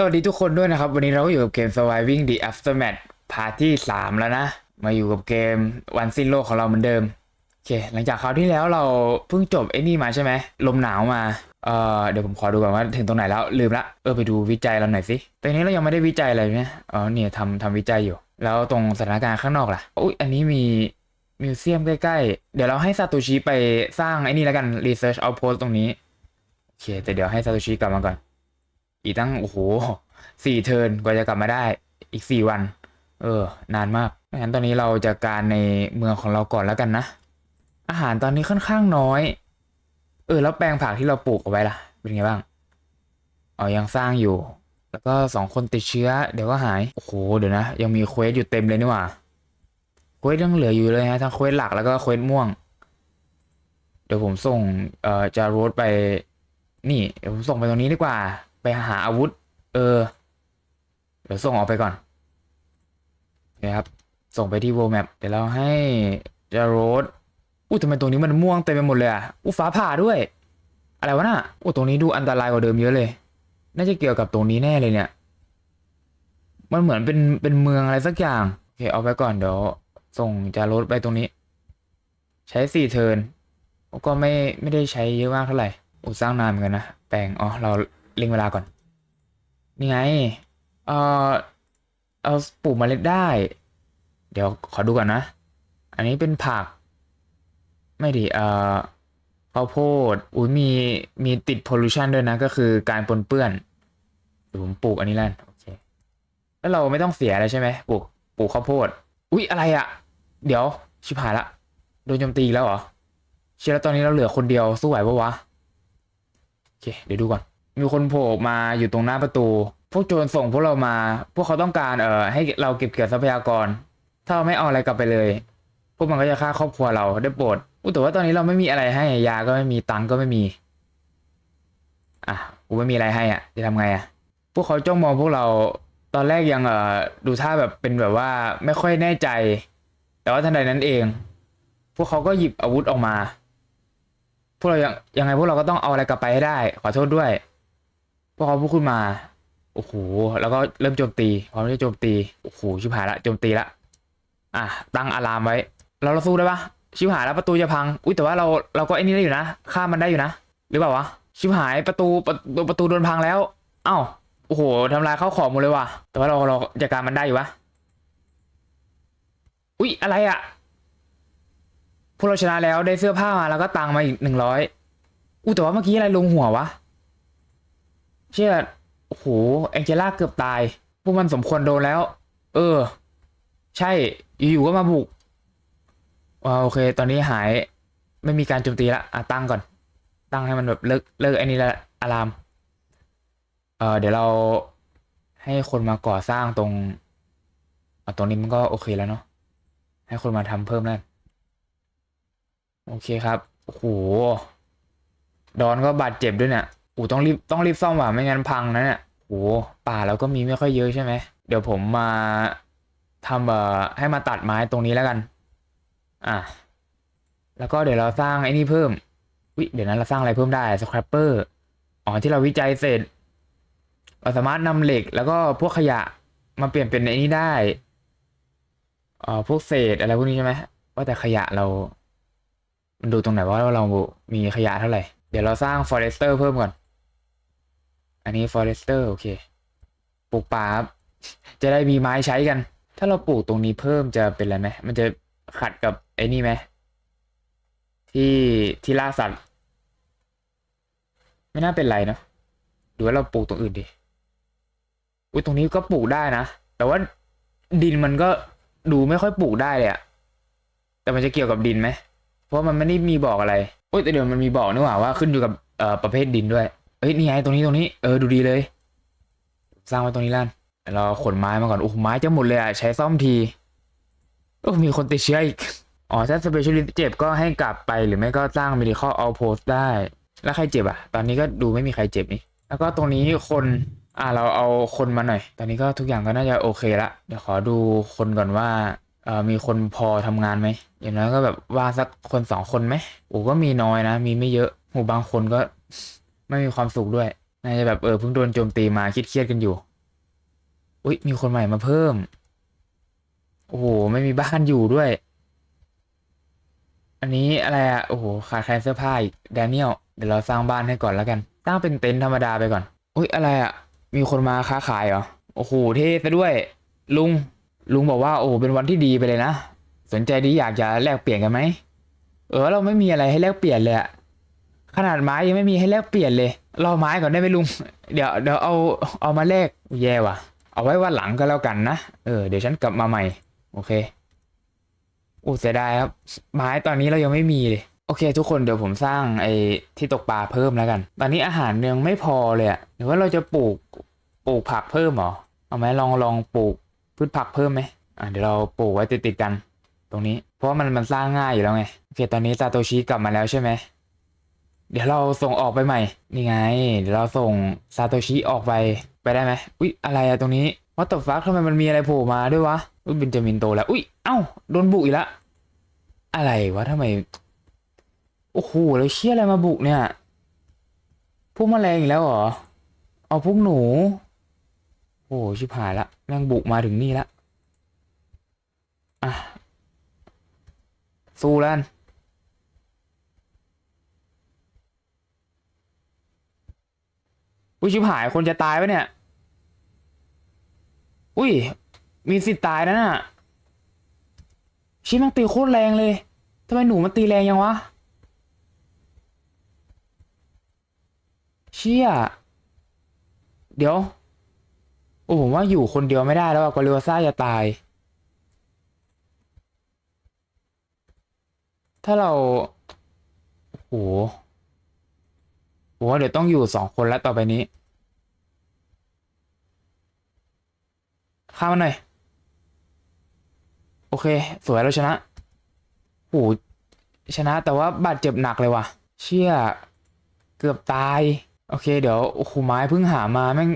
สวัสดีทุกคนด้วยนะครับ วันนี้เราก็อยู่กับเกม Surviving the Aftermath พาร์ทที่ 3 แล้วนะ มาอยู่กับเกมวันสิ้นโลกของเราเหมือนเดิม โอเค หลังจากคราวที่แล้วเราเพิ่งจบไอ้นี่มาใช่ไหม ลมหนาวมา เอ่อ เดี๋ยวผมขอดูก่อนว่าถึงตรงไหนแล้ว ลืมละ เออ ไปดูวิจัยเราหน่อยสิตอนนี้เรายังไม่ได้วิจัยอะไรเนี่ยอ๋อเนี่ยทำทำวิจัยอยู่ แล้วตรงสถานการณ์ข้างนอกล่ะ อุ้ยอันนี้มีมิวเซียมใกล้ๆ เดี๋ยวเราให้ซาโตชิไปสร้างไอ้นี่แล้วกัน Research Outpost ตรงนี้ โอเค แต่เดี๋ยวให้ซาโตชิกลับมาก่อน อีกตั้งโอ้โหสี่เทิร์นกว่าจะกลับมาได้อีกสี่วัน เออ นานมากงั้นตอนนี้เราจะการในเมืองของเราก่อนแล้วกันนะ อาหารตอนนี้ค่อนข้างน้อย เออ แล้วแปลงผักที่เราปลูกเอาไว้ล่ะ เป็นไงบ้างอ๋อยังสร้างอยู่ แล้วก็สองคนติดเชื้อ เดี๋ยวก็หาย โอ้โห เดี๋ยวนะ ยังมีเควสอยู่เต็มเลยนี่หว่า เควสยังเหลืออยู่เลยฮะ ทั้งเควสหลักแล้วก็เควสม่วง เดี๋ยวผมส่ง เอ่อจารดไป นี่ เดี๋ยวผมส่งไปตรงนี้ดีกว่า หาอาวุธ เออ เดี๋ยวส่งออกไปก่อนนะครับ ส่งไปที่ world map เดี๋ยวเราให้จารดอู้ทำไมตรงนี้มันม่วงเต็มไปหมดเลยอะอู้ฟ้าผ่าด้วย อะไรวะน่ะอู้ตรงนี้ดูอันตรายกว่าเดิมเยอะเลย น่าจะเกี่ยวกับตรงนี้แน่เลยเนี่ย มันเหมือนเป็นเป็นเมืองอะไรสักอย่าง โอเค เอาไปก่อนเดี๋ยวส่งจารดไปตรงนี้ ใช้สี่เทิร์นก็ไม่ไม่ได้ใช้เยอะมากเท่าไหร่อู้สร้างนานเหมือนกันนะ แปลง อ๋อ เรา เล็งเวลาก่อน นี่ไง เออเอาปลูกเมล็ดได้ เดี๋ยวขอดูก่อนนะ อันนี้เป็นผัก ไม่ดี เออข้าวโพด อุ้ยมี มีติดพ o l ลูชันด้วยนะ ก็คือการปนเปื้อนเดี๋ยวผมปลูกอันนี้แล้วโอเค แล้วเราไม่ต้องเสียอะไรใช่ไหมปลูก ปลูกข้าวโพด อุ๊ยอะไรอะเดี๋ยวชิบหายละ โดนโจมตีแล้วเหรอ เชื่อแล้วตอนนี้เราเหลือคนเดียวสู้ไหวปะวะ โอเค เดี๋ยวดูก่อน มีคนโผล่ออกมาอยู่ตรงหน้าประตู พวกโจรส่งพวกเรามา พวกเขาต้องการเอ่อให้เราเก็บเกี่ยวทรัพยากร ถ้าเราไม่เอาอะไรกลับไปเลย พวกมันก็จะฆ่าครอบครัวเราได้โปรดอู้แต่ว่าตอนนี้เราไม่มีอะไรให้ยาก็ไม่มีตังก็ไม่มี อะกูไม่มีอะไรให้อะ จะทำไงอะ พวกเขาจ้องมองพวกเราตอนแรกยังเอ่อดูท่าแบบเป็นแบบว่าไม่ค่อยแน่ใจ แต่ว่าทันใดนั้นเอง พวกเขาก็หยิบอาวุธออกมา พวกเรายังยังไงพวกเราก็ต้องเอาอะไรกลับไปให้ได้ ขอโทษด้วย พวกเขาพูดขึ้นมา โอ้โห แล้วก็เริ่มโจมตี พร้อมที่จะโจมตี โอ้โห ชิบหายละ โจมตีละ อะ ตั้งอะลามไว้ เราเราสู้ได้ปะชิบหายแล้วประตูจะพัง อุ้ยแต่ว่าเราเราก็ไอ้นี่ได้อยู่นะฆ่ามันได้อยู่นะ หรือเปล่าวะ ชิบหายประตูประตูประตูโดนพังแล้ว เอ้า โอ้โหทำลายข้าวของหมดเลยว่ะ แต่ว่าเราเราจัดการมันได้อยู่วะ อุ้ยอะไรอะพวกเราชนะแล้วได้เสื้อผ้ามาแล้วก็ตังมาอีกหนึ่งร้อยอู้แต่ว่าเมื่อกี้อะไรลงหัววะ เชื่อโอ้โหแองเจล่าเกือบตาย พวกมันสมควรโดนแล้ว เออ ใช่ อยู่ๆก็มาบุกอ่าโอเค ตอนนี้หาย ไม่มีการโจมตีละอะตั้งก่อน ตั้งให้มันแบบเลิกเลิกไอ้นี่ละอาราม เออเดี๋ยวเราให้คนมาก่อสร้างตรงอะตรงนี้มันก็โอเคแล้วเนาะให้คนมาทำเพิ่มนั่นโอเคครับโอ้โหดอนก็บาดเจ็บด้วยเนี่ย อ้ต้องรีบต้องรีบซ่อมว่ะไม่งั้นพังนะเนี่ยโอ้ป่าเราก็มีไม่ค่อยเยอะใช่ไหมเดี๋ยวผมมาทำเอ่อให้มาตัดไม้ตรงนี้แล้วกัน อะแล้วก็เดี๋ยวเราสร้างไอ้นี่เพิ่มวิเดี๋ยวนั้นเราสร้างอะไรเพิ่มได้สครับเปอร์อ๋อที่เราวิจัยเสร็จ เราสามารถนำเหล็กแล้วก็พวกขยะมาเปลี่ยนเป็นไอ้นี่ได้อ่อพวกเศษอะไรพวกนี้ใช่ไหมว่าแต่ขยะเรา มันดูตรงไหนว่าเรามีขยะเท่าไหร่ เดี๋ยวเราสร้าง forester เพิ่มก่อน อันนี้ forester โอเค ปลูกป่าจะได้มีไม้ใช้กัน ถ้าเราปลูกตรงนี้เพิ่มจะเป็นอะไรไหมมันจะขัดกับไอ้นี่ไหมที่ที่ล่าสัตว์ ไม่น่าเป็นไรเนาะดูว่าเราปลูกตรงอื่นดิอุ้ยตรงนี้ก็ปลูกได้นะ แต่ว่าดินมันก็ดูไม่ค่อยปลูกได้เลยอะแต่มันจะเกี่ยวกับดินไหม เพราะมันไม่ได้มีบอกอะไรโอ้ยแต่เดี๋ยวมันมีบอกนี่หว่าว่าขึ้นอยู่กับเอ่อประเภทดินด้วย เอ้ยนี่ไงตรงนี้ตรงนี้เออดูดีเลย สร้างไว้ตรงนี้ล้านเดี๋ยวราขนไม้มาก่อนโอ้ไม้จะหมดเลยอะใช้ซ่อมทีโอ้มีคนติดเชื้ออีกอ๋อถ้าสเปเชียลิสต์เจ็บก็ให้กลับไปหรือไม่ก็สร้าง medical outpost ได้ แล้วใครเจ็บอะ ตอนนี้ก็ดูไม่มีใครเจ็บนี่แล้วก็ตรงนี้คนอ่าเราเอาคนมาหน่อย ตอนนี้ก็ทุกอย่างก็น่าจะโอเคละเดี๋ยวขอดูคนก่อนว่าเออมีคนพอทำงานไหมอย่างน้อยก็แบบว่าสักคนสองคนไหมโอ้ก็มีน้อยนะ มีไม่เยอะโหบางคนก็ ไม่มีความสุขด้วยน่าจะแบบเออเพิ่งโดนโจมตีมาคิดเครียดกันอยู่ อุ้ยมีคนใหม่มาเพิ่ม โอ้โหไม่มีบ้านอยู่ด้วย อันนี้อะไรอะโอ้โหขาดแคลนเสื้อผ้าอีกแดเนียลเดี๋ยวเราสร้างบ้านให้ก่อนแล้วกันสร้างเป็นเต็นท์ธรรมดาไปก่อน อุ้ยอะไรอะมีคนมาค้าขายเหรอโอ้โหเท่ซะด้วย ลุงลุงบอกว่าโอ้โเป็นวันที่ดีไปเลยนะสนใจดีอยากจะแลกเปลี่ยนกันไหมเออเราไม่มีอะไรให้แลกเปลี่ยนเลยอะ ขนาดไม้ยังไม่มีให้แลกเปลี่ยนเลยรอไม้ก่อนได้ไหมลุง เดี๋ยวเดี๋ยวเอาเอามาแลกแย่ว่ะ เอาไว้วันหลังก็แล้วกันนะ เออเดี๋ยวฉันกลับมาใหม่ โอเคโอ้เสียดายครับ ไม้ตอนนี้เรายังไม่มีเลย โอเค ทุกคนเดี๋ยวผมสร้างไอ้ที่ตกปลาเพิ่มแล้วกัน ตอนนี้อาหารยังไม่พอเลยอะหรือว่าเราจะปลูกปลูกผักเพิ่มหรอ เอาไหมลองลองปลูกพืชผักเพิ่มไหมอะเดี๋ยวเราปลูกไว้ติดติดกัน ตรงนี้ เพราะมันมันสร้างง่ายอยู่แล้วไง โอเค ตอนนี้ซาโตชิกลับมาแล้วใช่ไหม เดี๋ยวเราส่งออกไปใหม่ นี่ไง เดี๋ยวเราส่งซาโตชิออกไป ไปได้ไหมอุ๊ย อะไรอะตรงนี้วัตถุฟักทำไมมันมีอะไรโผล่มาด้วยวะ อุ๊ยเบนจามินโตแล้ว อุ๊ย เอ้า โดนบุกอีกแล้วอะไรวะทำไม โอ้โห แล้วเชี่ยอะไรมาบุกเนี่ย พวกแมลงอีกแล้วเหรอ เอาพวกหนู โอ้ชิบหายละ แม่งบุกมาถึงนี่ละ อะ สู้แล้วกัน อุ้ยชิบหายคนจะตายปะเนี่ย อุ้ย มีสิทธิ์ตายนะน่ะชิแมันตีโคตรแรงเลยทำไมหนูมันตีแรงยังวะ เชี่ย เดี๋ยว โอ้ผมว่าอยู่คนเดียวไม่ได้แล้วอะกอริวซ่าจะตาย ถ้าเรา โอ้โหผมว่าเดี๋ยวต้องอยู่สองคนแล้วต่อไปนี้ ข้ามมาหน่อย โอเค สวยเราชนะโอ้โหชนะแต่ว่าบาดเจ็บหนักเลยว่ะ เชี่ย เกือบตาย โอเค เดี๋ยวโอ้โหไม้เพิ่งหามาแม่ง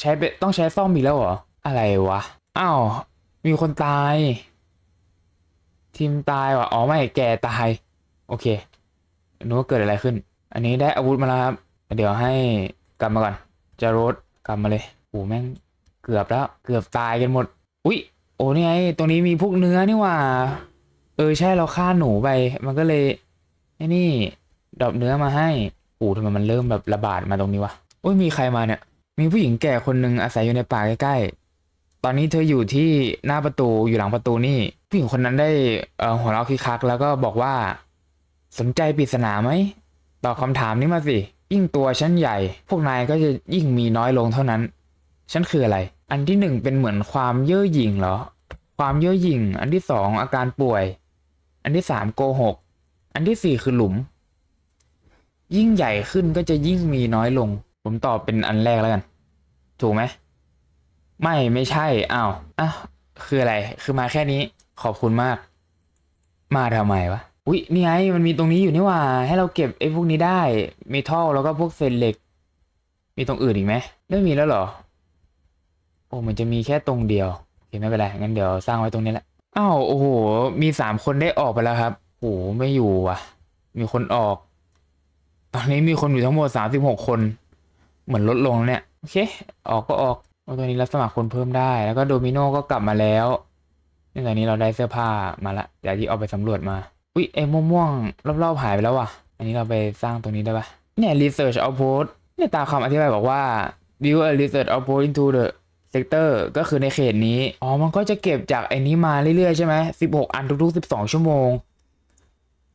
ใช้ไปต้องใช้ซ่อมอีกแล้วเหรอ อะไรวะ อ้าว มีคนตาย ทีมตายว่ะ อ๋อไม่แกตาย โอเคนึกว่าเกิดอะไรขึ้น อันนี้ได้อาวุธมาแล้วครับ เดี๋ยวให้กลับมาก่อน จะรถกลับมาเลยโอ้แม่ง เกือบแล้ว เกือบตายกันหมด อุ๊ย โอ้นี่ไงตรงนี้มีพวกเนื้อนี่ว่า เออใช่เราฆ่าหนูไป มันก็เลยไอ้นี่ดอปเนื้อมาให้โอ้ทำไมมันเริ่มแบบระบาดมาตรงนี้วะโอ้ยมีใครมาเนี่ย มีผู้หญิงแก่คนหนึ่งอาศัยอยู่ในป่าใกล้ๆ ตอนนี้เธออยู่ที่หน้าประตูอยู่หลังประตูนี่ ผู้หญิงคนนั้นได้เอ่อหัวเราะคิกคัก แล้วก็บอกว่า สนใจปริศนาไหมตอบคำถามนี้มาสิ ยิ่งตัวฉันใหญ่ พวกนายก็จะยิ่งมีน้อยลงเท่านั้น ฉันคืออะไร อันที่หนึ่งเป็นเหมือนความเย่อหยิ่งเหรอ ความเย่อหยิ่ง อันที่สองอาการป่วย อันที่สามโกหก อันที่สี่คือหลุม ยิ่งใหญ่ขึ้นก็จะยิ่งมีน้อยลง ผมตอบเป็นอันแรกแล้วกัน ถูกไหม ไม่ไม่ใช่อ้าวอะคืออะไร คือมาแค่นี้ ขอบคุณมาก มาทำไมวะ อุ๊ย นี่ไง มันมีตรงนี้อยู่นี่ว่า ให้เราเก็บไอ้พวกนี้ได้ เมทัลแล้วก็พวกเศษเหล็ก มีตรงอื่นอีกไหม ไม่มีแล้วเหรอ โอ้มันจะมีแค่ตรงเดียวโอเคไม่เป็นไรงั้นเดี๋ยวสร้างไว้ตรงนี้แหละอ้าวโอ้โห มีสามคนได้ออกไปแล้วครับโอ้โหไม่อยู่ว่ะ มีคนออก ตอนนี้มีคนอยู่ทั้งหมดสามสิบหกคน เหมือนลดลงแล้วเนี่ยโอเค ออกก็ออกตัวนี้รับสมัครคนเพิ่มได้ แล้วก็โดมิโนก็กลับมาแล้วนี่ตอนนี้เราได้เสื้อผ้ามาละจากที่เอาไปสำรวจมาอุ๊ยไอ้ม่วงๆรอบๆหายไปแล้วว่ะ อันนี้เราไปสร้างตรงนี้ได้ปะเนี่ย research outpost เนี่ยตามคำอธิบายบอกว่า view a research outpost into the sector ก็คือในเขตนี้ อ๋อ มันก็จะเก็บจากไอ้นี้มาเรื่อยๆใช่ไหม16อันทุกๆ12ชั่วโมง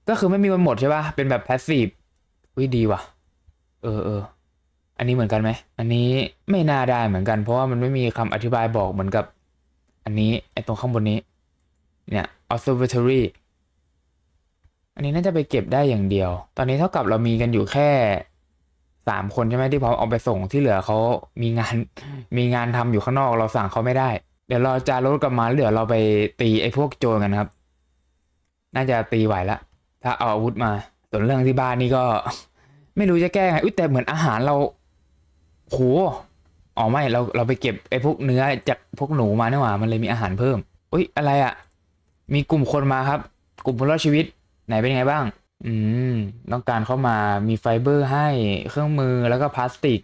ก็คือไม่มีวันหมดใช่ปะเป็นแบบ passive อุ้ยดีว่ะ เออเออ อันนี้เหมือนกันไหม อันนี้ไม่น่าได้เหมือนกัน เพราะว่ามันไม่มีคำอธิบายบอกเหมือนกับ อันนี้ไอ้ตรงข้างบนนี้ เนี่ย observatory อันนี้น่าจะไปเก็บได้อย่างเดียว ตอนนี้เท่ากับเรามีกันอยู่แค่ สามคนใช่ไหมที่พร้อมเอาไปส่งที่เหลือเขามีงานมีงานทำอยู่ข้างนอกเราสั่งเขาไม่ได้ เดี๋ยวเราจะรถกลับมาแล้วเดี๋ยวเราไปตีไอ้พวกโจรกันครับ น่าจะตีไหวละถ้าเอาอาวุธมา ส่วนเรื่องที่บ้านนี่ก็ ไม่รู้จะแก้ไงอุ้ยแต่เหมือนอาหารเราโหอ๋อไม่เราเราไปเก็บไอ้พวกเนื้อจากพวกหนูมาเนี่ยหว่ามันเลยมีอาหารเพิ่มอุ้ยอะไรอะ่ะ มีกลุ่มคนมาครับ กลุ่มผู้รอดชีวิตไหนเป็นไงบ้าง อืม ต้องการเข้ามามีไฟเบอร์ให้เครื่องมือแล้วก็พลาสติก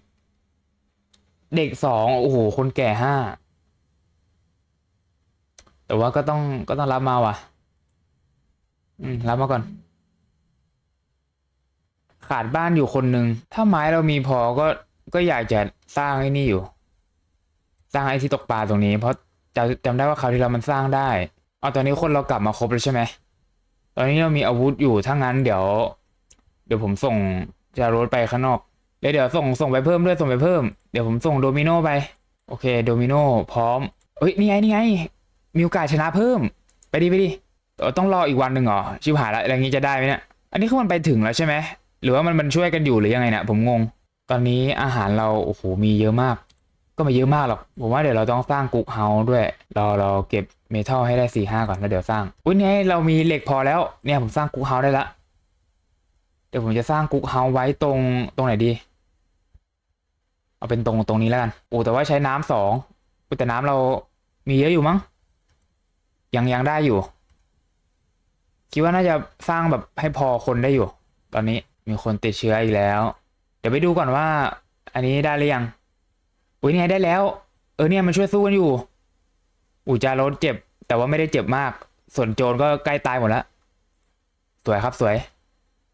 เด็กสองโอ้โห คนแก่ห้า แต่ว่าก็ต้องก็ต้องรับมาว่ะ อืม รับมาก่อน ขาดบ้านอยู่คนหนึ่ง ถ้าไม้เรามีพอก็ก็อยากจะสร้างไอ้นี่อยู่ สร้างไอ้ที่ตกปลาตรงนี้ เพราะจำจำได้ว่าคราวที่เรามันสร้างได้ เอาตอนนี้คนเรากลับมาครบแล้วใช่ไหม อนนี้เรามีอาวุธอยู่ถ้างั้นเดี๋ยว เดี๋ยวผมส่งจารถไปข้างนอกเดี๋ยวเดี๋ยวส่งส่งไปเพิ่มด้วยส่งไปเพิ่มเดี๋ยวผมส่งโดมิโนไป โอเคโดมิโนพร้อมเอ้ยนี่ไงนี่ไงมีโอกาสชนะเพิ่ม ไปดิไปดิต้องรออีกวันหนึ่งเหรอชิบหายละอย่างนี้จะได้ไหมเนี่ยอันนี้คือมันไปถึงแล้วใช่ไหมหรือว่ามันมันช่วยกันอยู่หรือยังไงเนี่ยผมงง ตอนนี้อาหารเราโอ้โหมีเยอะมาก ก็ไม่เยอะมากหรอกผมว่าเดี๋ยวเราต้องสร้างกุ๊กเฮาส์ด้วย เราเราเก็บ เมทัลให้ได้สี่ห้าก่อนแล้วเดี๋ยวสร้าง อุ้ยเนี่ยเรามีเหล็กพอแล้ว เนี่ยผมสร้างกุ๊กเฮาได้ละ เดี๋ยวผมจะสร้างกุ๊กเฮาไว้ตรงตรงไหนดี เอาเป็นตรงตรงนี้แล้วกันโอ้แต่ว่าใช้น้ำสองแต่น้ำเรามีเยอะอยู่มั้ง ยังยังได้อยู่ คิดว่าน่าจะสร้างแบบให้พอคนได้อยู่ ตอนนี้มีคนติดเชื้ออีกแล้ว เดี๋ยวไปดูก่อนว่า อันนี้ได้หรือยัง อุ้ยเนี่ยได้แล้ว เออเนี่ยมันช่วยสู้กันอยู่ อูจารถเจ็บ แต่ว่าไม่ได้เจ็บมาก ส่วนโจรก็ใกล้ตายหมดแล้ว สวยครับสวย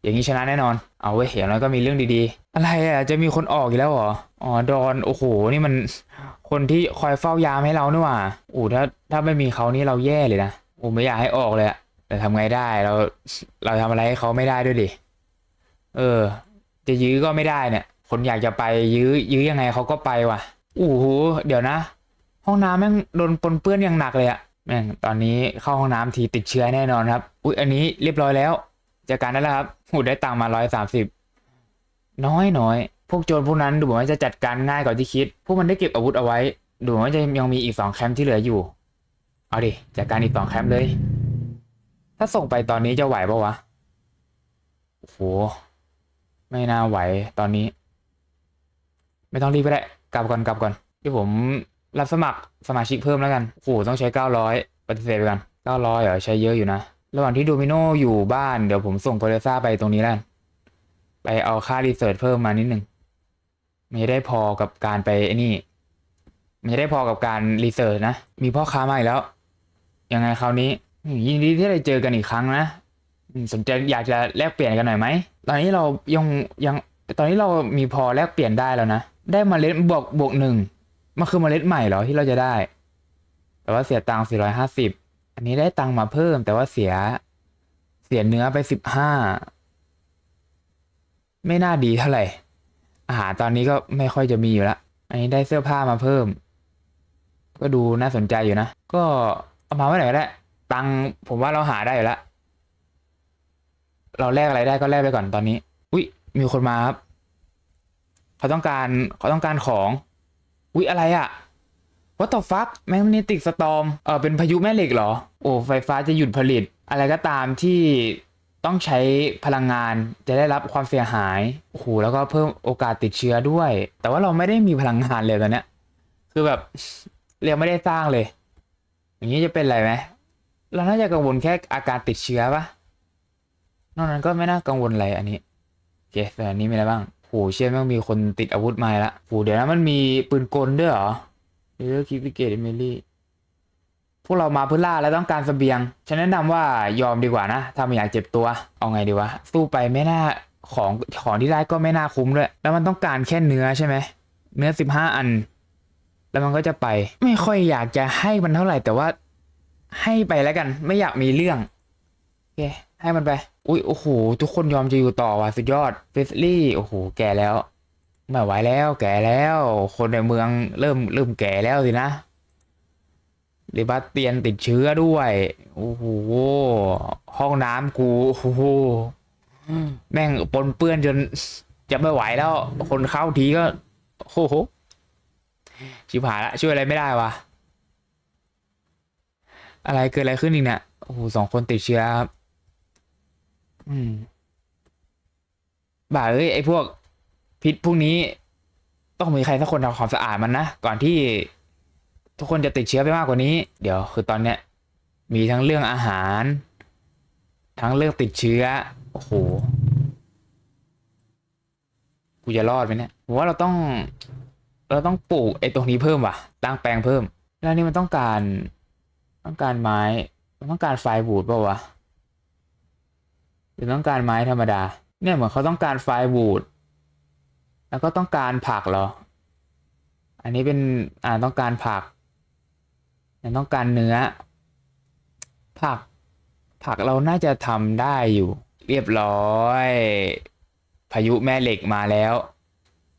อย่างนี้ชนะแน่นอน เอาเว้ยอย่างน้อยก็มีเรื่องดีๆ อะไรอะจะมีคนออกอีกแล้วเหรอ อ๋อดอนโอ้โห นี่มันคนที่คอยเฝ้ายามให้เรานี่หว่าโอ้ถ้าถ้าไม่มีเขานี่เราแย่เลยนะโอ้ไม่อยากให้ออกเลยอะแต่ทำไงได้เราเราทำอะไรให้เขาไม่ได้ด้วยดิ เออ จะยื้อก็ไม่ได้เนี่ย คนอยากจะไปยื้อยื้อยังไงเขาก็ไปว่ะโอ้โหเดี๋ยวนะ ห้องน้ำแม่งโดนปนเปื้อนอย่างหนักเลยอะแม่งตอนนี้เข้าห้องน้ำทีติดเชื้อแน่นอนครับ อุ๊ยอันนี้เรียบร้อยแล้วจัดการได้แล้วครับหูได้ตังมาร้อยสามสิบน้อยน้อยพวกโจรพวกนั้นดูเหมือนว่าจะจัดการง่ายกว่าที่คิด พวกมันได้เก็บอาวุธเอาไว้ ดูเหมือนว่าจะยังมีอีกสองแคมป์ที่เหลืออยู่ เอาดิจัดการอีกสองแคมป์เลย ถ้าส่งไปตอนนี้จะไหวปะวะโอ้โหไม่น่าไหวตอนนี้ ไม่ต้องรีบก็ได้กลับก่อนกลับก่อนที่ผม รับสมัครสมาชิกเพิ่มแล้วกันโอ้โหต้องใช้เก้าร้อยปฏิเสธไปกันเก้าร้อยเหรอใช้เยอะอยู่นะระหว่างที่โดมิโนอยู่บ้านเดี๋ยวผมส่งโพเลซ่าไปตรงนี้แล้วไปเอาค่ารีเสิร์ชเพิ่มมานิดหนึ่งมันจะได้พอกับการไปไอ้นี่ มันจะได้พอกับการรีเสิร์ชนะ มีพ่อค้ามาอีกแล้ว ยังไงคราวนี้ ยินดีที่ได้เจอกันอีกครั้งนะ สนใจอยากจะแลกเปลี่ยนกันหน่อยไหม ตอนนี้เรายังยัง ตอนนี้เรามีพอแลกเปลี่ยนได้แล้วนะ ได้มาเล็ดบวกบวกหนึ่ง มันคือเมล็ดใหม่เหรอที่เราจะได้ แต่ว่าเสียตังค์สี่ร้อยห้าสิบอันนี้ได้ตังค์มาเพิ่ม แต่ว่าเสีย เสียเนื้อไปสิบห้าไม่น่าดีเท่าไหร่ อาหารตอนนี้ก็ไม่ค่อยจะมีอยู่ละอันนี้ได้เสื้อผ้ามาเพิ่ม ก็ดูน่าสนใจอยู่นะ ก็เอามาไว้ไหนก็ได้ตังค์ผมว่าเราหาได้อยู่ละเราแลกอะไรได้ก็แลกไปก่อนตอนนี้ อุ้ยมีคนมาครับ เขาต้องการเขาต้องการของ อุ๊ยอะไรอะ What the fuck แมกนีติกสตอมเออเป็นพายุแม่เหล็กเหรอ โอ้ ไฟฟ้าจะหยุดผลิต อะไรก็ตามที่ต้องใช้พลังงานจะได้รับความเสียหาย โอ้โห แล้วก็เพิ่มโอกาสติดเชื้อด้วย แต่ว่าเราไม่ได้มีพลังงานเลยตอนเนี้ย คือแบบเรียกไม่ได้สร้างเลย อย่างนี้จะเป็นอะไรไหมเราน่าจะกังวลแค่อาการติดเชื้อปะนอกนั้นก็ไม่น่ากังวลอะไรอันนี้โอเคแต่อันนี้มีอะไรบ้าง โหเชื่อแม่งมีคนติดอาวุธมาละโหเดี๋ยวนะมันมีปืนกลด้วยเหรอเรือคิปิเกตเอมิลี่พวกเรามาเพื่อล่าและต้องการเสบียง ฉันแนะนำว่ายอมดีกว่านะ ถ้าไม่อยากเจ็บตัว เอาไงดีวะ สู้ไปไม่น่าของของที่ได้ก็ไม่น่าคุ้มด้วย แล้วมันต้องการแค่เนื้อใช่ไหม เนื้อสิบห้าอัน แล้วมันก็จะไป ไม่ค่อยอยากจะให้มันเท่าไหร่แต่ว่า ให้ไปแล้วกัน ไม่อยากมีเรื่อง โอเค ให้มันไป อุ้ยโอ้โห ทุกคนยอมจะอยู่ต่อว่ะสุดยอดเฟสลี่โอ้โห แก่แล้วไม่ไหวแล้ว แก่แล้ว คนในเมืองเริ่มเริ่มแก่แล้วสินะเดบาสเตียนติดเชื้อด้วยโอ้โหห้องน้ำกูโอ้โหแม่งปนเปื้อนจนจะไม่ไหวแล้ว คนเข้าทีก็โอ้โหชิบหายละช่วยอะไรไม่ได้วะอะไรเกิดอะไรขึ้นอีกเนี่ยโอ้โหสองคนติดเชื้อครับ อืม บ่าเอ้ยไอ้พวก พิษพวกนี้ ต้องมีใครสักคนทำความสะอาดมันนะ ก่อนที่ทุกคนจะติดเชื้อไปมากกว่านี้ เดี๋ยว คือตอนเนี้ย มีทั้งเรื่องอาหาร ทั้งเรื่องติดเชื้อ โอ้โห กูจะรอดไหมเนี่ยผมว่าเราต้อง เราต้องปลูกไอ้ตรงนี้เพิ่มว่ะ ตั้งแปลงเพิ่ม แล้วนี่มันต้องการ ต้องการไม้ต้องการไฟบูดเปล่าวะ หรือต้องการไม้ธรรมดา เนี่ยเหมือนเขาต้องการไฟบูดแล้วก็ต้องการผักเหรอ อันนี้เป็นอ่าต้องการผักยังต้องการเนื้อ ผัก ผักเราน่าจะทำได้อยู่ เรียบร้อย พายุแม่เหล็กมาแล้ว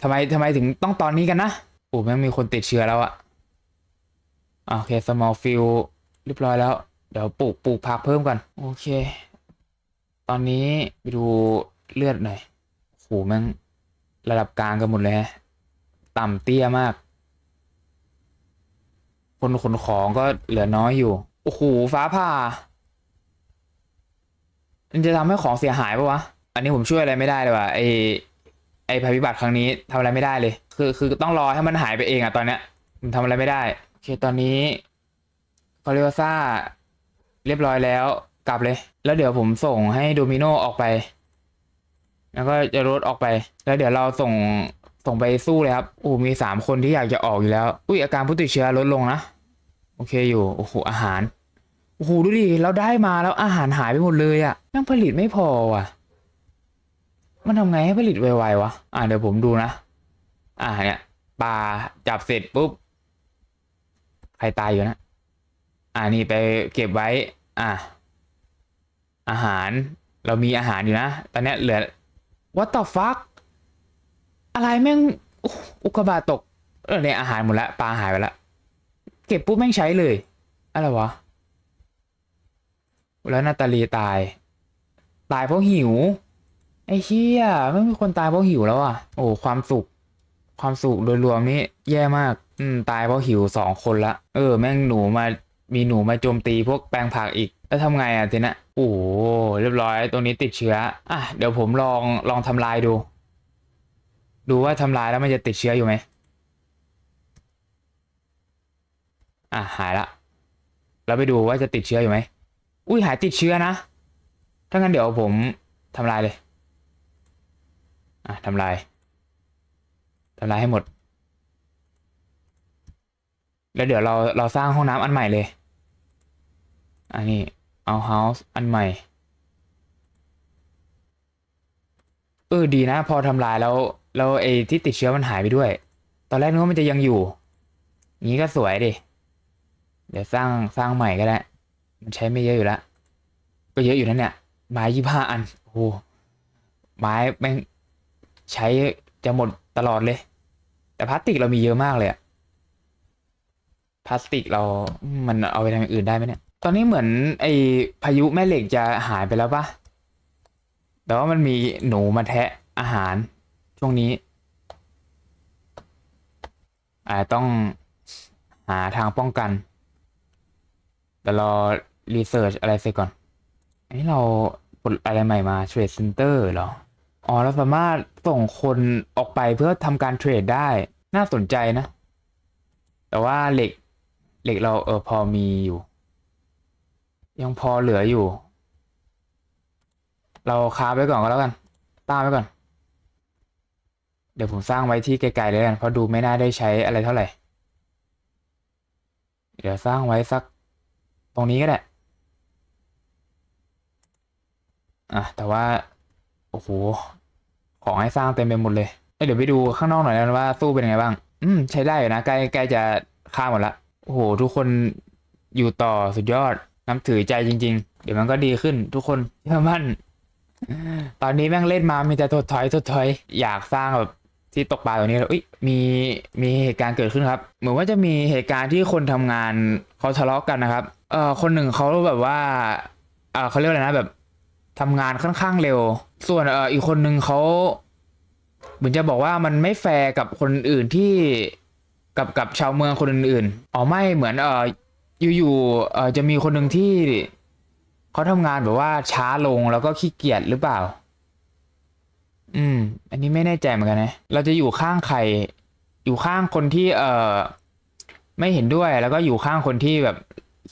ทำไมทำไมถึงต้องตอนนี้กันนะโอ้แม่งมีคนติดเชื้อแล้วอะอะโอเค small field เรียบร้อยแล้ว เดี๋ยวปลูกปลูกผักเพิ่มก่อน โอเค ตอนนี้ไปดูเลือดหน่อยโหแม่งระดับกลางกันหมดเลยฮะ ต่ำเตี้ยมาก คนขนของก็เหลือน้อยอยู่ โอ้โห ฟ้าผ่า มันจะทำให้ของเสียหายปะวะ อันนี้ผมช่วยอะไรไม่ได้เลยว่ะไอไอภัยพิบัติครั้งนี้ทำอะไรไม่ได้เลย คือคือต้องรอให้มันหายไปเองอะตอนเนี้ยผมทำอะไรไม่ได้ โอเค ตอนนี้คอริโอซ่าเรียบร้อยแล้ว กลับเลย แล้วเดี๋ยวผมส่งให้โดมิโนออกไป แล้วก็จะรถออกไป แล้วเดี๋ยวเราส่งส่งไปสู้เลยครับโอ้มีสามคนที่อยากจะออกอยู่แล้ว อุ้ยอาการผู้ติดเชื้อลดลงนะ โอเคอยู่ โอ้โหอาหาร โอ้โหดูดิ เราได้มาแล้วอาหารหายไปหมดเลยอะยังผลิตไม่พอว่ะ มันทำไงให้ผลิตไวๆวะ อ่าเดี๋ยวผมดูนะ อ่าเนี่ยปลาจับเสร็จปุ๊บ ใครตายอยู่นะ อ่านี่ไปเก็บไว้ อ่า อาหารเรามีอาหารอยู่นะ ตอนนี้เหลือ what the fuck อะไรแม่งอุกกาบาตตก เออเนี่ยอาหารหมดละปลาหายไปละ เก็บปุ๊บแม่งใช้เลย อะไรวะ แล้วนาตาลีตาย ตายเพราะหิว ไอ้เชี่ยไม่มีคนตายเพราะหิวแล้วอะ โอ้ความสุข ความสุขโดยรวมนี่แย่มาก อืม ตายเพราะหิวสองคนละ เออ แม่งหนูมา มีหนูมาโจมตีพวกแปลงผักอีก แล้วทำไงอะทีนะ โอ้โหเรียบร้อย ตรงนี้ติดเชื้อ อะ เดี๋ยวผมลองลองทำลายดู ดูว่าทำลายแล้วมันจะติดเชื้ออยู่ไหม อะ หายละ แล้วไปดูว่าจะติดเชื้ออยู่ไหม อุ้ยหายติดเชื้อนะ ถ้างั้นเดี๋ยวผมทำลายเลย อะทำลายทำลายให้หมด แล้วเดี๋ยวเราเราสร้างห้องน้ำอันใหม่เลย อันนี้ เอาเฮาส์อันใหม่ เออดีนะ พอทำลายแล้ว แล้วไอ้ที่ติดเชื้อมันหายไปด้วย ตอนแรกนึกว่ามันจะยังอยู่อย่างนี้ก็สวยดิ เดี๋ยวสร้างสร้างใหม่ก็ได้ มันใช้ไม่เยอะอยู่แล้ว ก็เยอะอยู่นั่นเนี่ย ไม้ยี่ห้าอัน โอ้โห ไม้แม่งใช้จะหมดตลอดเลย แต่พลาสติกเรามีเยอะมากเลยอะพลาสติกเรา มันเอาไปทำอย่างอื่นได้ไหมเนี่ย ตอนนี้เหมือนไอพายุแม่เหล็กจะหายไปแล้วปะแต่ว่ามันมีหนูมาแทะอาหารช่วงนี้อาจจะต้องหาทางป้องกัน แต่รอรีเสิร์ชอะไรเสร็จก่อนอันนี้เราปลดอะไรใหม่มาเทรดเซ็นเตอร์เหรอ อ๋อ เราสามารถส่งคนออกไปเพื่อทำการเทรดได้ น่าสนใจนะ แต่ว่าเหล็กเหล็กเราเออพอมีอยู่ ยังพอเหลืออยู่ เราค้าไว้ก่อนก็แล้วกันต้าไว้ก่อน เดี๋ยวผมสร้างไว้ที่ไกลๆเลยกันเพราะดูไม่น่าได้ใช้อะไรเท่าไหร่ เดี๋ยวสร้างไว้สักตรงนี้ก็ได้อะแต่ว่า โอ้โห ของให้สร้างเต็มไปหมดเลยเอ้เดี๋ยวไปดูข้างนอกหน่อยนะว่าสู้เป็นยังไงบ้าง อืม ใช้ได้อยู่นะ ใกล้ใกล้จะฆ่าหมดละ โอ้โห ทุกคนอยู่ต่อสุดยอด น้ำถือใจจริง ๆ เดี๋ยวมันก็ดีขึ้น ทุกคนเชื่อมั่น ตอนนี้แม่งเล่นมามีแต่ถดถอยถดถอยอยากสร้างแบบที่ตกปลาตรงนี้แล้วอุ้ยมีมีเหตุการณ์เกิดขึ้นครับ เหมือนว่าจะมีเหตุการณ์ที่คนทำงานเขาทะเลาะกันนะครับ เอ่อคนหนึ่งเขาแบบว่าเอ่อเขาเรียกอะไรนะแบบทำงานค่อนข้างเร็ว ส่วนเอ่ออีกคนหนึ่งเขาเหมือนจะบอกว่ามันไม่แฟร์กับคนอื่นที่กับกับชาวเมืองคนอื่นๆอ๋อไม่เหมือนเอ่อ อยู่ๆเออจะมีคนหนึ่งที่เขาทำงานแบบว่าช้าลงแล้วก็ขี้เกียจหรือเปล่า อืม อันนี้ไม่แน่ใจเหมือนกันนะ เราจะอยู่ข้างใคร อยู่ข้างคนที่เออไม่เห็นด้วยแล้วก็อยู่ข้างคนที่แบบ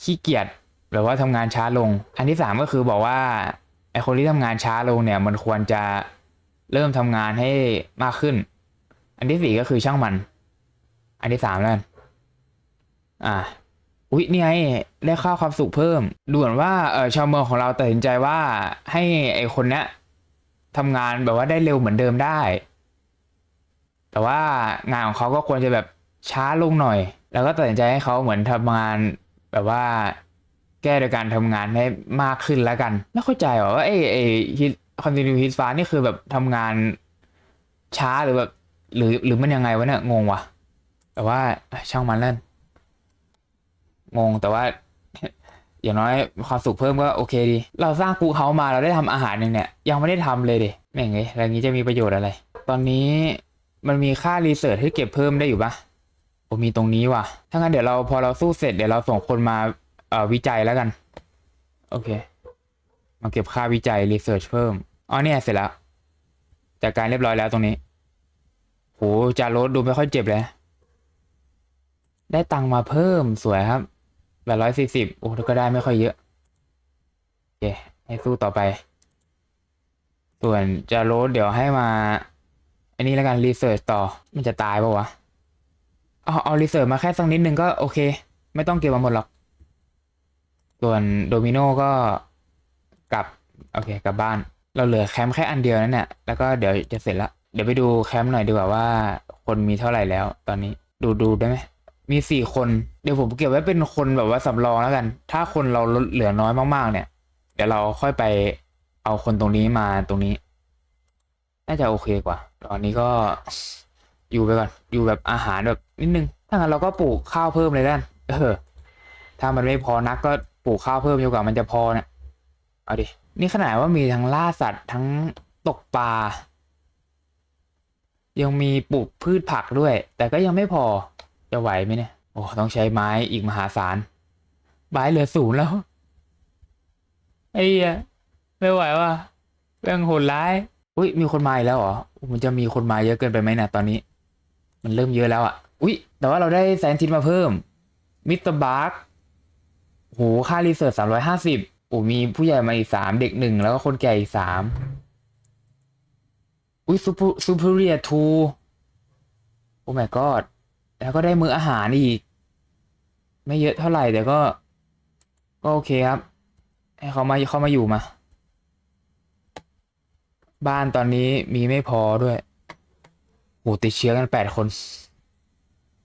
ขี้เกียจแบบว่าทำงานช้าลง อันที่สามก็คือบอกว่าไอคนที่ทำงานช้าลงเนี่ย มันควรจะเริ่มทำงานให้มากขึ้น อันที่สี่ก็คือช่างมัน อันที่สามแล้วอ่า อุ้ยอุ๊ยนี่ไงได้ค่าความสุขเพิ่มดูเหมือนว่าเออชาวเมืองของเราตัดสินใจว่าให้ไอคนเนี้ยทำงานแบบว่าได้เร็วเหมือนเดิมได้ แต่ว่างานของเขาก็ควรจะแบบช้าลงหน่อย แล้วก็ตัดสินใจให้เขาเหมือนทำงานแบบว่าแก้โดยการทำงานให้มากขึ้นแล้วกันไม่เข้าใจหรอว่าไอ้ไอ้คอนติเนียฮิตฟ้านี่คือแบบทำงานช้าหรือแบบหรือหรือมันยังไงวะเนี่ยงงว่ะแต่ว่าช่างมันเล่น งงแต่ว่า อย่างน้อยความสุขเพิ่มก็โอเคดี เราสร้างกูเฮามาเราได้ทำอาหารหนึ่งเนี่ย ยังไม่ได้ทำเลยดิแม่งไงอะไรอย่างนี้จะมีประโยชน์อะไร ตอนนี้มันมีค่ารีเสิร์ชให้เก็บเพิ่มได้อยู่ปะโอมีตรงนี้ว่ะ ถ้างั้นเดี๋ยวเราพอเราสู้เสร็จเดี๋ยวเราส่งคนมาเอ่อวิจัยแล้วกัน โอเค มาเก็บค่าวิจัยรีเสิร์ชเพิ่ม อ๋อเนี่ยเสร็จแล้วจัดการเรียบร้อยแล้วตรงนี้ โหจารถดูไม่ค่อยเจ็บเลย ได้ตังมาเพิ่มสวยครับ แปดร้อยสี่สิบโอ้ก็ได้ไม่ค่อยเยอะโอเคให้สู้ต่อไป ส่วนจารถเดี๋ยวให้มา อันนี้แล้วกันรีเสิร์ชต่อมันจะตายปะวะเอาเอารีเสิร์ชมาแค่สักนิดนึงก็โอเค ไม่ต้องเก็บมาหมดหรอก ส่วนโดมิโนก็กลับโอเคกลับบ้าน เราเหลือแคมป์แค่อันเดียวนั่นแหละแล้วก็เดี๋ยวจะเสร็จละเดี๋ยวไปดูแคมป์หน่อยดีกว่าว่า คนมีเท่าไหร่แล้ว ตอนนี้ดูดูได้ไหม มีสี่คนเดี๋ยวผมเก็บไว้เป็นคนแบบว่าสำรองแล้วกัน ถ้าคนเราลดเหลือน้อยมากๆ เนี่ย เดี๋ยวเราค่อยไปเอาคนตรงนี้มาตรงนี้ น่าจะโอเคกว่าตอนนี้ก็อยู่ไปก่อนอยู่แบบอาหารแบบนิดนึง ถ้างั้นเราก็ปลูกข้าวเพิ่มเลยด้านเออ ถ้ามันไม่พอนักก็ปลูกข้าวเพิ่มดีกว่ามันจะพอเนี่ยเอาดิ นี่ขนาดว่ามีทั้งล่าสัตว์ทั้งตกปลา ยังมีปลูกพืชผักด้วย แต่ก็ยังไม่พอ จะไหวไหมเนี่ย โอ้ ต้องใช้ไม้อีกมหาศาลไม้เหลือศูนย์แล้ว ไอ้เหี้ยไม่ไหวว่ะเรื่องโหดร้าย อุ้ยมีคนมาอีกแล้วเหรอ มันจะมีคนมาเยอะเกินไปไหมเนี่ยตอนนี้ มันเริ่มเยอะแล้วอะ อุ้ยแต่ว่าเราได้แซนทินมาเพิ่ม มิสเตอร์บาร์กโห ค่ารีเสิร์ชสามร้อยห้าสิบโอ้มีผู้ใหญ่มาอีกสามเด็กหนึ่งแล้วก็คนแก่อีกสามอุ้ยซูเปอร์ซูเปอร์เรียทูโอ้ my god แล้วก็ได้มื้ออาหารอีก ไม่เยอะเท่าไหร่แต่ก็ ก็โอเคครับ ให้เขามาเขามาอยู่มา บ้านตอนนี้มีไม่พอด้วยโอ้ติดเชื้อกันแปดคน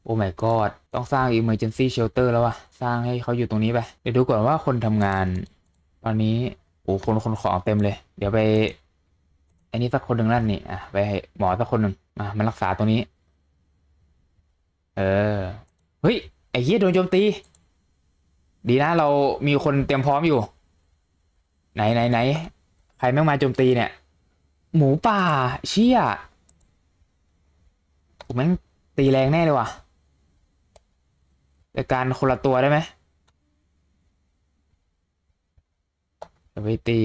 โอ้ my god ต้องสร้าง emergency shelter แล้ววะสร้างให้เขาอยู่ตรงนี้ไป เดี๋ยวดูก่อนว่าคนทำงาน ตอนนี้โอ้คนคนของเต็มเลย เดี๋ยวไปอันนี้สักคนหนึ่งนั่นนี่ อะ ไปหหมอสักคนหนึ่งมามารักษาตรงนี้ เออ เฮ้ย ไอ้เหี้ยโดนโจมตี ดีนะเรามีคนเตรียมพร้อมอยู่ ไหนไหนไหนใครแม่งมาโจมตีเนี่ย หมูป่า เชี่ยผมแม่งตีแรงแน่เลยว่ะแต่การคนละตัวได้ไหมไปตี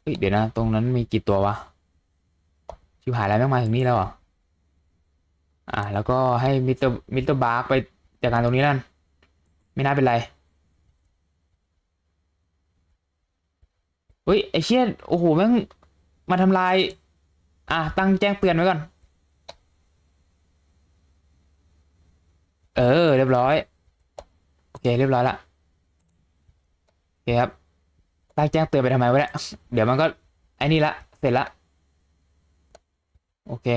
เฮ้ยเดี๋ยวนะ ตรงนั้นมีกี่ตัววะ ชิบหายแล้วแม่งมาถึงนี่แล้วเหร อ่า แล้วก็ให้มิสเตอร์มิสเตอร์บาร์กไปจัดการตรงนี้นั่น ไม่น่าเป็นไรเฮ้ยไอเชี่ยโอ้โหแม่งมาทำลาย อะตั้งแจ้งเตือนไว้ก่อน เออ เรียบร้อย โอเค เรียบร้อยละโอเคครับตั้งแจ้งเตือนไปทำไมวะเนี่ยเดี๋ยวมันก็ไอ้นี่ละ เสร็จละ โอเค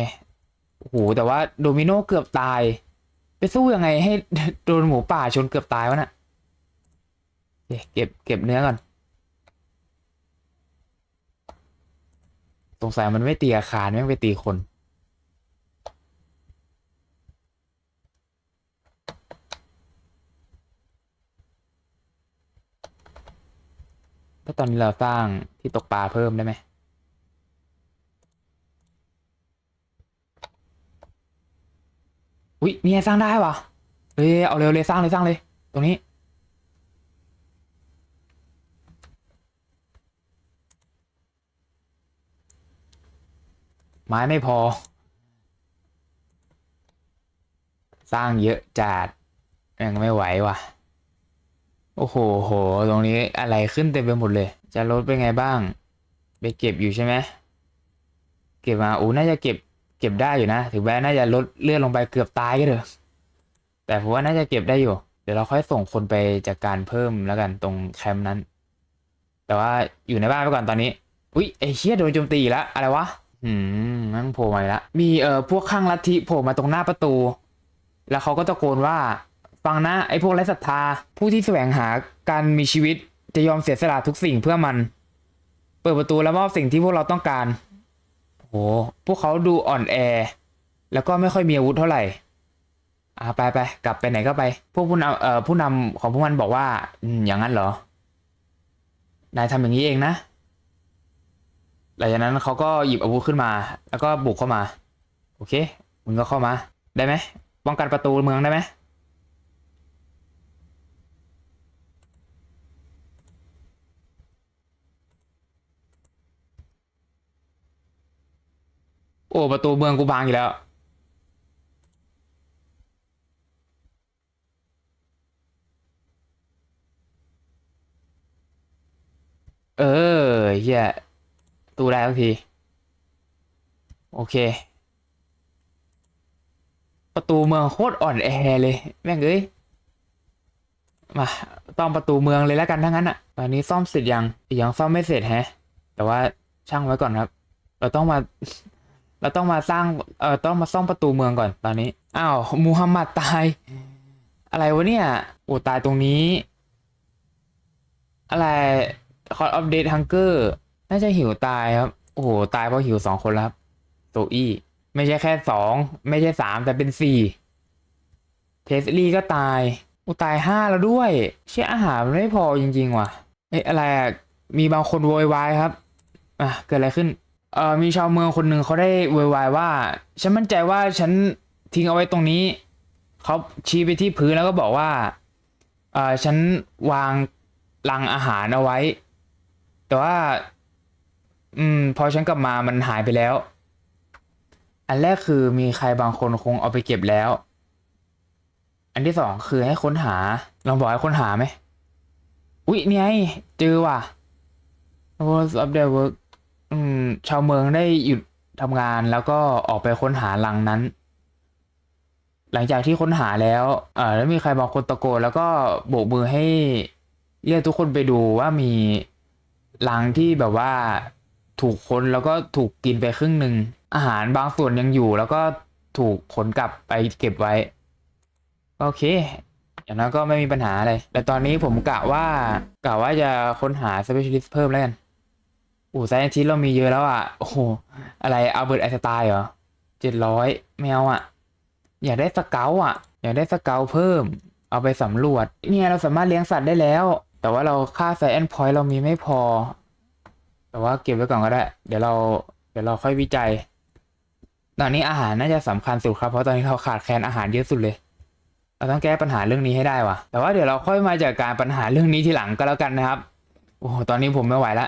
โอ้โหแต่ว่าโดมิโนเกือบตาย ไปสู้ยังไงให้โดนหมูป่าชนเกือบตายวะน่ะเคเก็บเก็บเนื้อก่อน สงสัยมันไม่ตีอาคารแม่งไปตีคน ถ้าตอนนี้เราสร้างที่ตกปลาเพิ่มได้ไหม อุ้ยเนี่ยสร้างได้วะเอ้ยเอาเร็วเลยสร้างเลยสร้างเลย ตรงนี้ ไม้ไม่พอ สร้างเยอะจัดยังไม่ไหวว่ะ โอ้โหโห ตรงนี้อะไรขึ้นเต็มไปหมดเลย จะลดเป็นไงบ้าง ไปเก็บอยู่ใช่ไหม เก็บมาโอ้น่าจะเก็บ เก็บได้อยู่นะ ถึงแม้น่าจะลดเลื่อนลงไปเกือบตายก็เถอะ แต่ผมว่าน่าจะเก็บได้อยู่ เดี๋ยวเราค่อยส่งคนไปจัดการเพิ่มแล้วกันตรงแคมป์นั้น แต่ว่าอยู่ในบ้านไปก่อนตอนนี้ อุ๊ยไอ้เชียโดนโจมตีแล้วอะไรวะ อืมนั่งโผล่มาแล้วมีเอ่อพวกข้างลัทธิโผล่มาตรงหน้าประตู แล้วเขาก็ตะโกนว่า ฟังนะไอ้พวกไร้ศรัทธา ผู้ที่แสวงหาการมีชีวิตจะยอมเสียสละทุกสิ่งเพื่อมัน เปิดประตูแล้วมอบสิ่งที่พวกเราต้องการ โหพวกเขาดูอ่อนแอ แล้วก็ไม่ค่อยมีอาวุธเท่าไหร่ อ่าไปไปกลับไปไหนก็ไป พวกผู้นำเอ่อผู้นำของพวกมันบอกว่าอืมอย่างนั้นเหรอ นายทำอย่างนี้เองนะ หลังจากนั้นเขาก็หยิบอาวุธขึ้นมา แล้วก็บุกเข้ามา โอเค มึงก็เข้ามา ได้ไหมป้องกันประตูเมืองได้ไหม โอ้ประตูเมืองกูพังอีกแล้ว เออเฮียตูได้ทักที โอเค ประตูเมืองโคตรอ่อนแอเลย แม่งเอ้ยมาต้องประตูเมืองเลยแล้วกันทั้งนั้นอะตอนนี้ซ่อมเสร็จยังยังซ่อมไม่เสร็จแฮะ แต่ว่าช่างไว้ก่อนครับ เราต้องมา เราต้องมาสร้างเอ่อต้องมาซ่อมประตูเมืองก่อนตอนนี้อ้าวมูฮัมหมัดตาย อะไรวะเนี่ยโอ้ตายตรงนี้ อะไรคอร์ดอัปเดตฮังเกอร์น่าจะหิวตายครับ โอ้โห ตายเพราะหิวสองคนแล้วครับโซอี้ไม่ใช่แค่สองไม่ใช่สามแต่เป็นสี่เทสลี่ก็ตายโอ้ตายห้าแล้วด้วย เชื่ออาหารไม่พอจริง ๆ ว่ะเอ๊ะอะไรอะมีบางคนโวยวายครับ อะ เกิดอะไรขึ้น เอ่อมีชาวเมืองคนหนึ่งเขาได้โวยวายว่า ฉันมั่นใจว่าฉันทิ้งเอาไว้ตรงนี้ เขาชี้ไปที่พื้นแล้วก็บอกว่าเอ่อฉันวางลังอาหารเอาไว้ แต่ว่า อืม พอฉันกลับมามันหายไปแล้ว อันแรกคือมีใครบางคนคงเอาไปเก็บแล้ว อันที่สองคือให้ค้นหาลองบอกให้ค้นหาไหมอุ๊ยนี่ไงเจอว่ะ Hours of the work อืม ชาวเมืองได้หยุดทำงานแล้วก็ออกไปค้นหาลังนั้น หลังจากที่ค้นหาแล้วเอ่อแล้วมีใครบางคนตะโกนแล้วก็โบกมือให้เรียกทุกคนไปดูว่ามีลังที่แบบว่าถูกค้นแล้วก็ถูกกินไปครึ่งหนึ่งอาหารบางส่วนยังอยู่ แล้วก็ถูกขนกลับไปเก็บไว้ โอเค อย่างนั้นก็ไม่มีปัญหาอะไร แต่ตอนนี้ผมกะว่ากะว่าจะค้นหา specialist เพิ่มแล้วกัน โอ้ไซน์ทิสเรามีเยอะแล้วอะ โอ้โห อะไรอัลเบิร์ตไอสไตน์เหรอเจ็ดร้อยแมวอะ อยากได้สเกลอะ อยากได้สเกลเพิ่ม เอาไปสำรวจ เนี่ยเราสามารถเลี้ยงสัตว์ได้แล้ว แต่ว่าเราค่าไซแอนพอยต์เรามีไม่พอ แต่ว่าเก็บไว้ก่อนก็ได้ เดี๋ยวเรา เดี๋ยวเราค่อยวิจัย ตอนนี้อาหารน่าจะสำคัญสุดครับ เพราะตอนนี้เราขาดแคลนอาหารเยอะสุดเลย เราต้องแก้ปัญหาเรื่องนี้ให้ได้ว่ะ แต่ว่าเดี๋ยวเราค่อยมาจัดการปัญหาเรื่องนี้ทีหลังก็แล้วกันนะครับ โอ้โหตอนนี้ผมไม่ไหวละ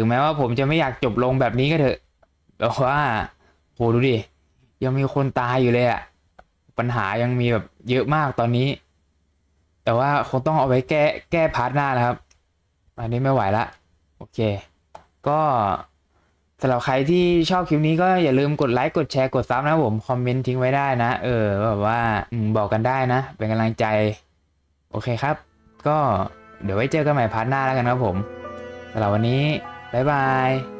ถึงแม้ว่าผมจะไม่อยากจบลงแบบนี้ก็เถอะแต่ว่าโหดูดิ ยังมีคนตายอยู่เลยอะปัญหายังมีแบบเยอะมากตอนนี้ แต่ว่าคงต้องเอาไว้แก้แก้พาร์ทหน้านะครับ อันนี้ไม่ไหวละ โอเค ก็สำหรับใครที่ชอบคลิปนี้ก็อย่าลืมกดไลค์กดแชร์กดซับนะผม คอมเมนต์ทิ้งไว้ได้นะ เออแบบว่าอบอกกันได้นะ เป็นกำลังใจ โอเคครับ ก็เดี๋ยวไว้เจอกันใหม่พาร์ทหน้าแล้วกันครับผมสำหรับวันนี้ บ๊ายบาย